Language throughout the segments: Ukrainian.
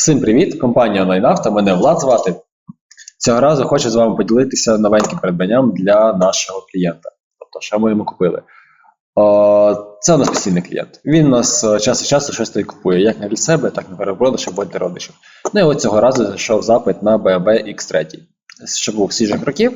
Всім привіт! Компанія OnlineAuto, мене Влад звати. Цього разу хочу з вами поділитися новеньким придбанням для нашого клієнта. Тобто, що ми йому купили. Це у нас постійний клієнт. Він у нас е, час від часу щось тоді купує, як не для себе, так і на перепродаж або для родичів. Ну і от цього разу зайшов запит на BMW X3, що був свіжих років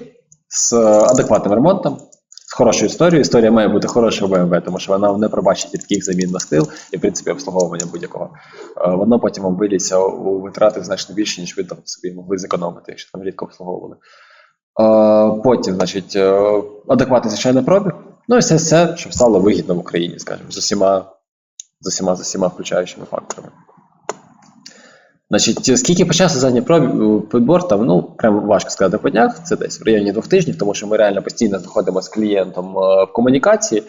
з е, адекватним ремонтом, з хорошою історією. Історія має бути хороша в BMW, тому що вона не пробачить рідких замін на стил і, в принципі, обслуговування будь-якого. Е, Воно потім вам у витрати значно більше, ніж ви там собі могли зекономити, якщо там рідко обслуговували. Е, Потім, значить, е, адекватний звичайний пробіг. Ну і все, все, щоб стало вигідно в Україні, скажімо, з усіма, з усіма, з усіма включаючими факторами. Значить, скільки по часу задній пробіг підбор, там, ну, прям важко сказати по днях, це десь в районі двох тижнів, тому що ми реально постійно знаходимося з клієнтом е, в комунікації,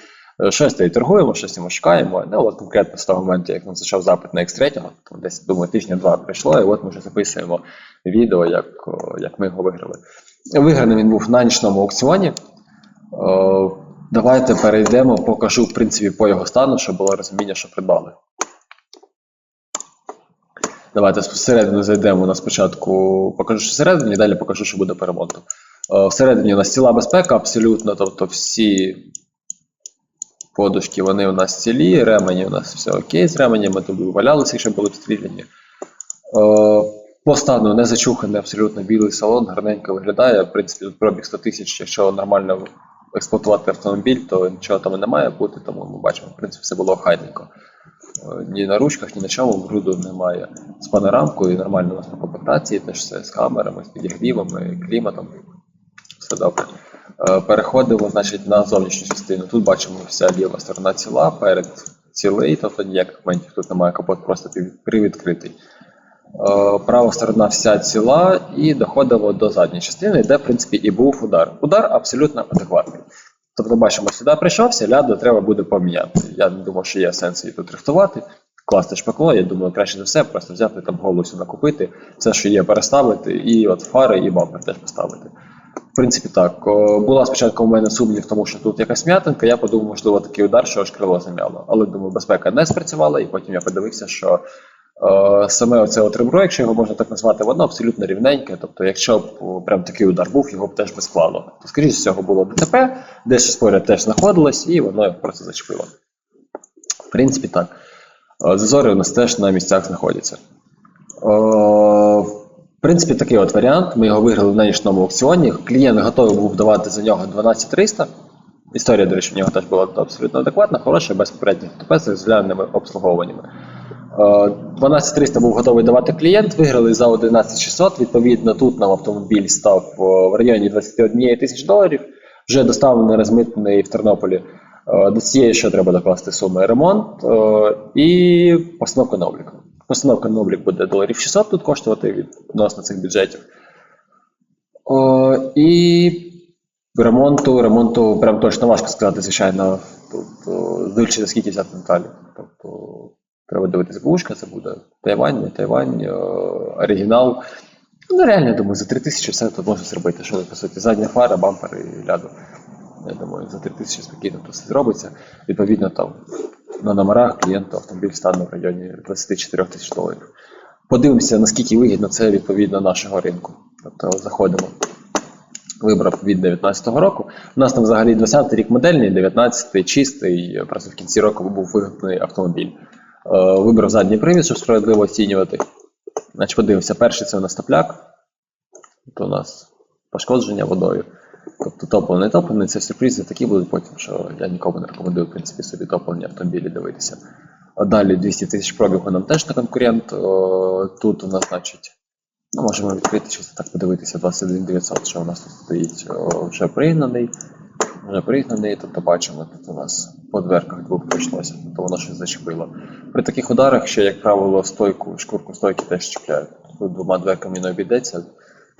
е, щось тоді торгуємо, щось йому шукаємо. Ну, от конкретно з того моменту, як нам зайшов запит на X3, там десь, думаю, тижня-два пройшло, і от ми вже записуємо відео, як, як ми його виграли. Виграний він був на нічному аукціоні. Е, Давайте перейдемо, покажу, в принципі, по його стану, щоб було розуміння, що придбали. Давайте всередину зайдемо. У нас спочатку покажу, що всередині, далі покажу, що буде по ремонту. Е, Всередині у нас ціла безпека, абсолютно, тобто всі подушки вони у нас цілі, ремені у нас все окей з ременями, тобі валялися, якщо були обстріляні. Е, По стану не зачуханий, абсолютно білий салон, гарненько виглядає. В принципі, тут пробіг 100 тисяч, якщо нормально експлуатувати автомобіль, то нічого там і не має бути, тому ми бачимо, в принципі, все було охайненько. Е, Ні на ручках, ні на чому груду немає. З панорамкою, нормально у нас по комплектації, теж все з камерами, з підігрівами, кліматом. Все добре. Е, Переходимо, значить, на зовнішню частину. Тут бачимо вся ліва сторона ціла, перед цілий, тобто ніяких моментів тут немає капот, просто привідкритий. Е, Права сторона вся ціла і доходимо до задньої частини, де, в принципі, і був удар. Удар абсолютно адекватний. Тобто, бачимо, сюди прийшовся, ляду треба буде поміняти. Я не думав, що є сенс її тут рихтувати, класти шпакло. Я думаю, краще за все, просто взяти там голову сюди купити, все, що є, переставити, і от фари, і бампер теж поставити. В принципі, так. О, Була спочатку у мене сумнів, тому що тут якась м'ятинка, я подумав, можливо, такий удар, що аж крило зам'яло. Але думаю, безпека не спрацювала, і потім я подивився, що саме оце от якщо його можна так назвати, воно абсолютно рівненьке. Тобто, якщо б прям такий удар був, його б теж би склало. То, скоріше всього, було ДТП, десь поряд теж знаходилось, і воно його просто зачепило. В принципі, так. Е, Зазори у нас теж на місцях знаходяться. Е, В принципі, такий от варіант. Ми його виграли в нинішньому аукціоні. Клієнт готовий був давати за нього 12300. Історія, до речі, в нього теж була абсолютно адекватна, хороша, без попередніх ТП з розгляненими обслуговуваннями. Е, 12300 був готовий давати клієнт, виграли за 11600. Відповідно, тут нам автомобіль став в районі 21 тисяч доларів. Вже доставлений, розмитнений в Тернополі. Е, До цієї ще треба докласти суми ремонт е, і постановка на облік. Постановка на облік буде доларів 600 тут коштувати відносно цих бюджетів. І ремонту, ремонту прям точно важко сказати, звичайно, тут, дивлячись, скільки взяти деталі. Тобто треба дивитися бушка, це буде Тайвань, не Тайвань, оригінал. Ну, реально, я думаю, за 3 тисячі все тут можна зробити. Що по суті, задня фара, бампер і ляду. Я думаю, за 3 тисячі спокійно тут все зробиться. Відповідно, там на номерах клієнту автомобіль стане в районі 24 тисяч доларів. Подивимося, наскільки вигідно це відповідно нашого ринку. Тобто заходимо. Вибрав від 19-го року. У нас там взагалі 20-й рік модельний, 19-й чистий, просто в кінці року був виготовлений автомобіль. Е, Вибрав задній привід, щоб справедливо оцінювати. Значить, подивимося, перший це у нас топляк. Тут у нас пошкодження водою. Тобто топлений, топлений, це сюрпризи такі будуть потім, що я нікому не рекомендую, в принципі, собі топлені автомобілі дивитися. Далі 200 тисяч пробігу нам теж не конкурент. Тут у нас, значить, ну, можемо відкрити, чисто так подивитися, 21 900, що у нас тут стоїть вже пригнаний. Вже пригнаний, тобто бачимо, тут у нас по дверках двох пройшлося, тобто воно щось зачепило. При таких ударах ще, як правило, стойку, шкурку стойки теж чіпляють. Тут двома дверками не обійдеться,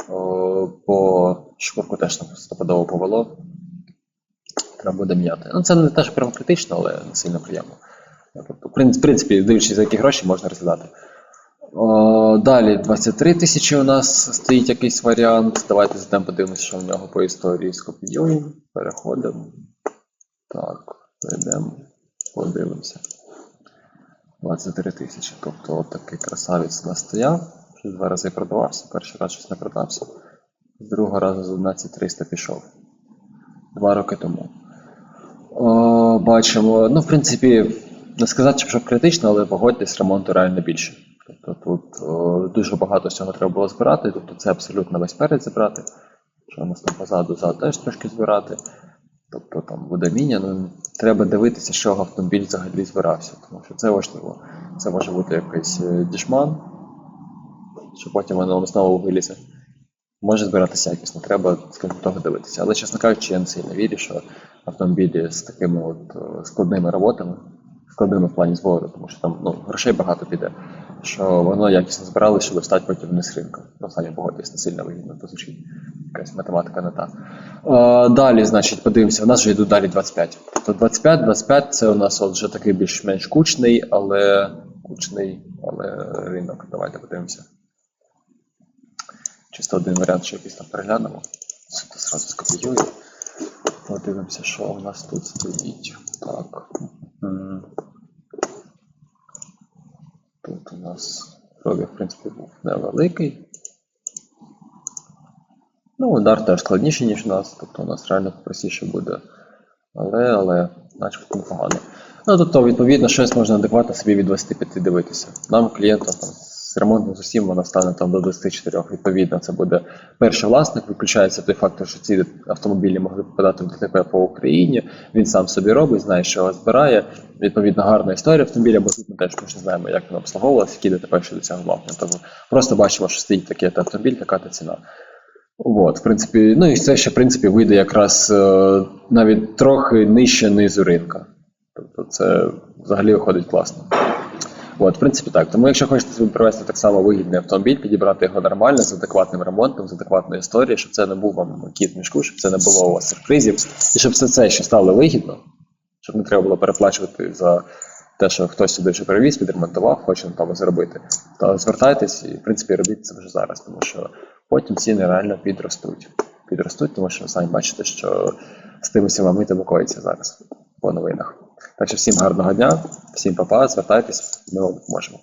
О, по шкурку теж там стопудово повело. Треба буде міняти. Ну, це не теж прям критично, але не сильно приємно. Тобто, в принципі, дивлячись, за які гроші можна розглядати. О, далі 23 тисячі у нас стоїть якийсь варіант. Давайте зайдемо подивимося, що в нього по історії скопіюємо. Переходимо. Так, зайдемо, подивимося. 23 тисячі. Тобто от такий красавець у нас стояв, вже два рази продавався, перший раз щось не продався, з другого разу за 11 300 пішов. Два роки тому. О, бачимо, ну, в принципі, не сказати, що критично, але погодьтесь, ремонту реально більше. Тобто тут о, дуже багато всього треба було збирати, тобто це абсолютно весь перед зібрати. Що у нас там позаду зад теж трошки збирати. Тобто там водоміння, ну треба дивитися, з чого автомобіль взагалі збирався, тому що це важливо. Це може бути якийсь е, дішман, що потім воно знову вилізе. Може збиратися якісно, треба, скажімо того, дивитися. Але, чесно кажучи, я не сильно вірю, що автомобілі з такими от е, складними роботами, складними в плані збору, тому що там ну, грошей багато піде, що воно якісно збирали, щоб стати потім вниз ринку. Ну, самі погодьтесь, не сильно вигідно, звучить якась математика не та. Е, далі, значить, подивимося, у нас вже йдуть далі 25. Тобто 25, 25 це у нас от вже такий більш-менш кучний, але кучний, але ринок. Давайте подивимося. Чисто один варіант, що якийсь там переглянемо. Сюди зразу скопіюю. Подивимося, що у нас тут стоїть. Так. Тут у нас пробіг, в принципі, був невеликий. Ну, удар теж складніший, ніж у нас, тобто у нас реально простіше буде. Але, але, начебто непогано. Ну, тобто, відповідно, щось можна адекватно собі від 25 дивитися. Нам, клієнтам, там, з ремонтом з усім вона стане там до 24. Відповідно, це буде перший власник. Виключається той фактор, що ці автомобілі могли попадати в ДТП по Україні. Він сам собі робить, знає, що його збирає. Відповідно, гарна історія автомобіля, бо тут ми теж ми знаємо, як воно обслуговувалося, які ДТП ще досягнув. Тому просто бачимо, що стоїть такий автомобіль, така то ціна. От, в принципі, ну і це ще, в принципі, вийде якраз е, навіть трохи нижче низу ринка. Тобто це взагалі виходить класно. От, в принципі, так. Тому якщо хочете собі привезти так само вигідний автомобіль, підібрати його нормально, з адекватним ремонтом, з адекватною історією, щоб це не був вам кіт в мішку, щоб це не було у вас сюрпризів, і щоб все це ще стало вигідно, щоб не треба було переплачувати за те, що хтось сюди ще привіз, підремонтував, хоче на тому заробити, то звертайтесь і, в принципі, робіть це вже зараз, тому що потім ціни реально підростуть. Підростуть, тому що самі бачите, що з тими всіма митами коїться зараз по новинах. Так що всім гарного дня, всім па-па, звертайтесь, ми вам допоможемо.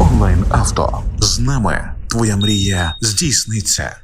Онлайн авто з нами твоя мрія здійсниться.